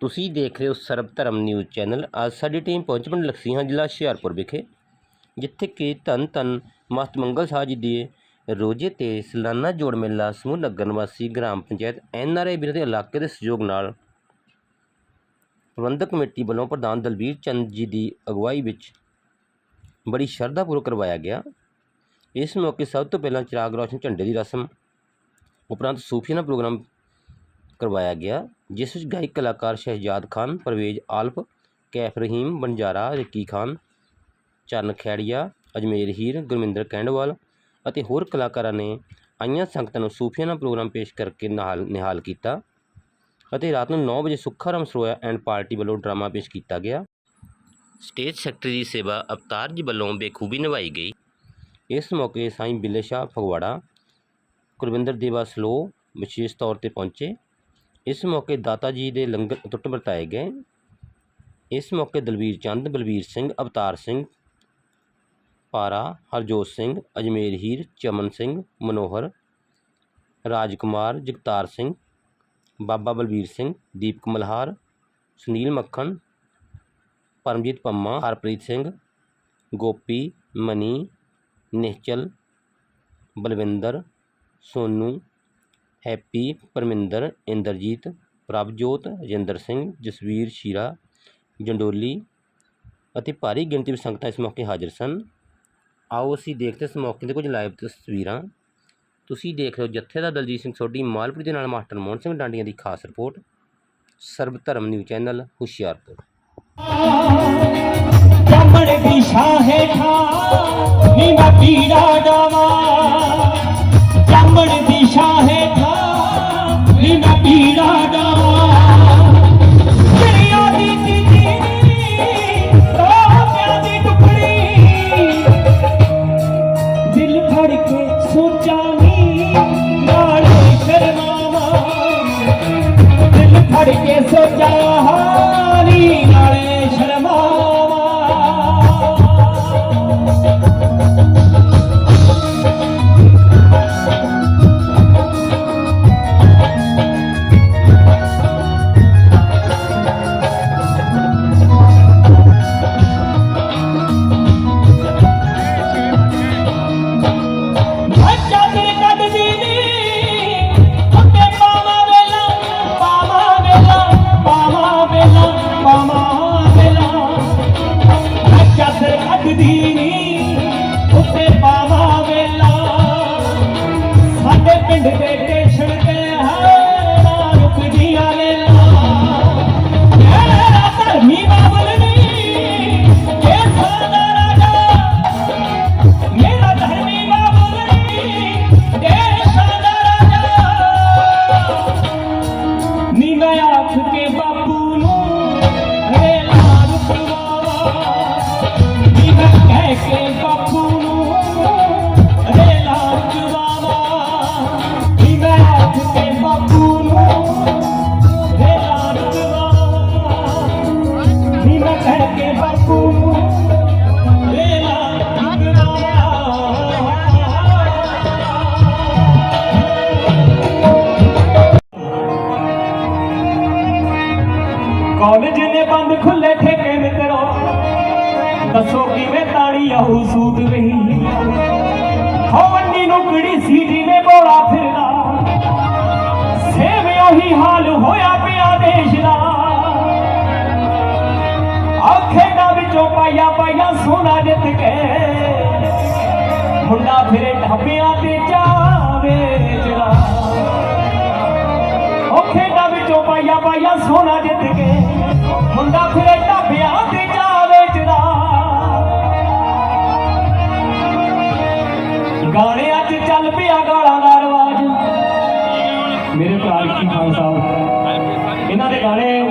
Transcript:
ਤੁਸੀਂ ਦੇਖ ਰਹੇ ਹੋ ਸਰਬ ਧਰਮ ਨਿਊਜ਼ ਚੈਨਲ। ਅੱਜ ਸਾਡੀ ਟੀਮ ਪਹੁੰਚ ਪਿੰਡ ਲਕਸੀਹਾਂ ਜ਼ਿਲ੍ਹਾ ਹੁਸ਼ਿਆਰਪੁਰ ਵਿਖੇ, ਜਿੱਥੇ ਕਿ ਧੰਨ ਧੰਨ ਮਸਤ ਮੰਗਲ ਸਾਹਿਬ ਜੀ ਦੇ ਰੋਜ਼ੇ ਤੇ ਸਲਾਨਾ ਜੋੜ ਮੇਲਾ ਸਮੂਹ ਨਗਰ ਨਿਵਾਸੀ ਗ੍ਰਾਮ ਪੰਚਾਇਤ ਐਨ ਆਰ ਆਈ ਵੀਰ ਦੇ ਇਲਾਕੇ ਦੇ ਸਹਿਯੋਗ ਨਾਲ ਪ੍ਰਬੰਧਕ ਕਮੇਟੀ ਵੱਲੋਂ ਪ੍ਰਧਾਨ ਦਲਬੀਰ ਚੰਦ ਜੀ ਦੀ ਅਗਵਾਈ ਵਿੱਚ ਬੜੀ ਸ਼ਰਧਾਪੂਰਵਕ ਕਰਵਾਇਆ ਗਿਆ। ਇਸ ਮੌਕੇ ਸਭ ਤੋਂ ਪਹਿਲਾਂ ਚਿਰਾਗ ਰੌਸ਼ਨ ਝੰਡੇ ਦੀ ਰਸਮ ਉਪਰੰਤ ਸੂਫੀਆਨਾ ਪ੍ਰੋਗਰਾਮ ਕਰਵਾਇਆ ਗਿਆ, ਜਿਸ ਵਿੱਚ ਗਾਇਕ ਕਲਾਕਾਰ ਸ਼ਹਿਜਾਦ ਖਾਨ, ਪਰਵੇਜ਼ ਆਲਫ ਕੈਫ ਰਹੀਮ, ਬੰਜਾਰਾ, ਰਿੱਕੀ ਖਾਨ, ਚਰਨ ਖੈੜੀਆ, ਅਜਮੇਰ ਹੀਰ, ਗੁਰਮਿੰਦਰ ਕੈਂਡਵਾਲ ਅਤੇ ਹੋਰ ਕਲਾਕਾਰਾਂ ਨੇ ਆਈਆਂ ਸੰਗਤਾਂ ਨੂੰ ਸੂਫੀਆਨਾ ਪ੍ਰੋਗਰਾਮ ਪੇਸ਼ ਕਰਕੇ ਨਿਹਾਲ ਨਿਹਾਲ ਕੀਤਾ ਅਤੇ ਰਾਤ ਨੂੰ 9 ਵਜੇ ਸੁੱਖਾਰਾਮ ਸਰੋਇਆ ਐਂਡ ਪਾਰਟੀ ਵੱਲੋਂ ਡਰਾਮਾ ਪੇਸ਼ ਕੀਤਾ ਗਿਆ। ਸਟੇਜ ਸੈਕਟਰੀ ਦੀ ਸੇਵਾ ਅਵਤਾਰ ਜੀ ਵੱਲੋਂ ਬੇਖੂਬੀ ਨਿਭਾਈ ਗਈ। ਇਸ ਮੌਕੇ ਸਾਈਂ ਬਿੱਲੇ ਸ਼ਾਹ ਫਗਵਾੜਾ, ਕੁਲਵਿੰਦਰ ਦੇਵਾ ਸਲੋ ਵਿਸ਼ੇਸ਼ ਤੌਰ ਤੇ ਪਹੁੰਚੇ। ਇਸ ਮੌਕੇ ਦਾਤਾ ਜੀ ਦੇ ਲੰਗਰ ਟੁੱਟ ਵਰਤਾਏ ਗਏ। ਇਸ ਮੌਕੇ ਦਲਵੀਰ ਚੰਦ ਬਲਵੀਰ ਸਿੰਘ, ਅਵਤਾਰ ਸਿੰਘ, ਪਾਰਾ, ਹਰਜੋਤ ਸਿੰਘ, ਅਜਮੇਰ ਹੀਰ, ਚਮਨ ਸਿੰਘ, ਮਨੋਹਰ, ਰਾਜਕੁਮਾਰ, ਜਗਤਾਰ ਸਿੰਘ, ਬਾਬਾ ਬਲਵੀਰ ਸਿੰਘ, ਦੀਪਕ ਮਲਹਾਰ, ਸੁਨੀਲ ਮੱਖਣ, ਪਰਮਜੀਤ ਪੰਮਾ, ਹਰਪ੍ਰੀਤ ਸਿੰਘ, ਗੋਪੀ, ਮਨੀ ਨਿਹਚਲ ਬਲਵਿੰਦਰ, ਸੋਨੂੰ, ਹੈਪੀ, ਪਰਮਿੰਦਰ, ਇੰਦਰਜੀਤ, ਪ੍ਰਭਜੋਤ, ਰਜਿੰਦਰ ਸਿੰਘ, ਜਸਵੀਰ, ਸ਼ੀਰਾ, ਜੰਡੋਲੀ ਅਤੇ ਭਾਰੀ ਗਿਣਤੀ ਵਿੱਚ ਸੰਗਤਾਂ ਇਸ ਮੌਕੇ ਹਾਜ਼ਰ ਸਨ। ਆਓ ਅਸੀਂ ਦੇਖਦੇ ਇਸ ਮੌਕੇ ਦੇ ਕੁਝ ਲਾਈਵ ਤਸਵੀਰਾਂ। ਤੁਸੀਂ ਦੇਖ ਰਹੇ ਹੋ ਜੱਥੇ ਦਾ ਦਲਜੀਤ ਸਿੰਘ ਸੋਢੀ, ਮਾਲਪੁਰ ਦੇ ਨਾਲ ਮਾਸਟਰ ਮੋਹਨ ਸਿੰਘ ਡਾਂਡੀਆਂ ਦੀ ਖਾਸ ਰਿਪੋਰਟ ਸਰਬ ਧਰਮ ਨਿਊਜ਼ ਚੈਨਲ, ਹੁਸ਼ਿਆਰਪੁਰ। ਜੰਮਣ ਦੀ ਸ਼ਾਹੇ ਠਾ ਪੀੜਾ ਜਾਵਾ। ਜੰਮਣ ਦੀ ਸ਼ਾਹੇ ਠਾ ਪੀੜਾ ਫੜ ਕੇ ਸੋਚਾਂ ਨੀ, ਨਾਲ ਕੇ ਸੋਚਾਂ ਹਾਰੀ ਨਾਲੇ ਨੀ ਕਹਿ ਕੇ ਬਾਪੂ ਨੂੰ ਕਾਲਜ ਨੇ ਬੰਦ ਖੁੱਲੇ ਠੇਕੇ ਮਿੱਤਰੋ, ਦੱਸੋ ਕਿਵੇਂ ਤਾੜੀ ਆਹੂ ਸੂਤ ਰਹੀ? ਹੋ ਵੰਡੀ ਨੂੰ ਕਿਹੜੀ ਸੀਟੀ ਨੇ ਬੋਲਾ ਫਿਰਦਾ? ਸੇਮ ਹੀ ਹਾਲ ਹੋਇਆ ਪਿਆ ਦੇਸ਼ ਦਾ। ਦਾ ਪਾਇਆ ਪਾਇਆ ਸੋਨਾ ਜਿੱਤ ਕੇ? ਮੁੰਡਾ ਫਿਰੇ ਢਾਬਿਆਂ ਤੇ ਜਾਵੇ ਜਿਹੜਾ। ਉਹ ਖੇਡਾਂ ਵਿੱਚੋਂ ਪਾਇਆ ਪਾਇਆ ਸੋਨਾ ਜਿੱਤ ਕੇ। ਮੁੰਡਾ ਫਿਰੇ ਢਾਬਿਆਂ ਤੇ ਜਾ ਵੇਚਦਾ ਗਾਣਿਆਂ 'ਚ ਚੱਲ ਪਿਆ ਗਾਲਾਂ ਦਾ ਰਿਵਾਜ। ਮੇਰੇ ਭਰਾ ਕੀ ਖਾਨ ਸਾਹਿਬ ਇਹਨਾਂ ਦੇ ਗਾਣੇ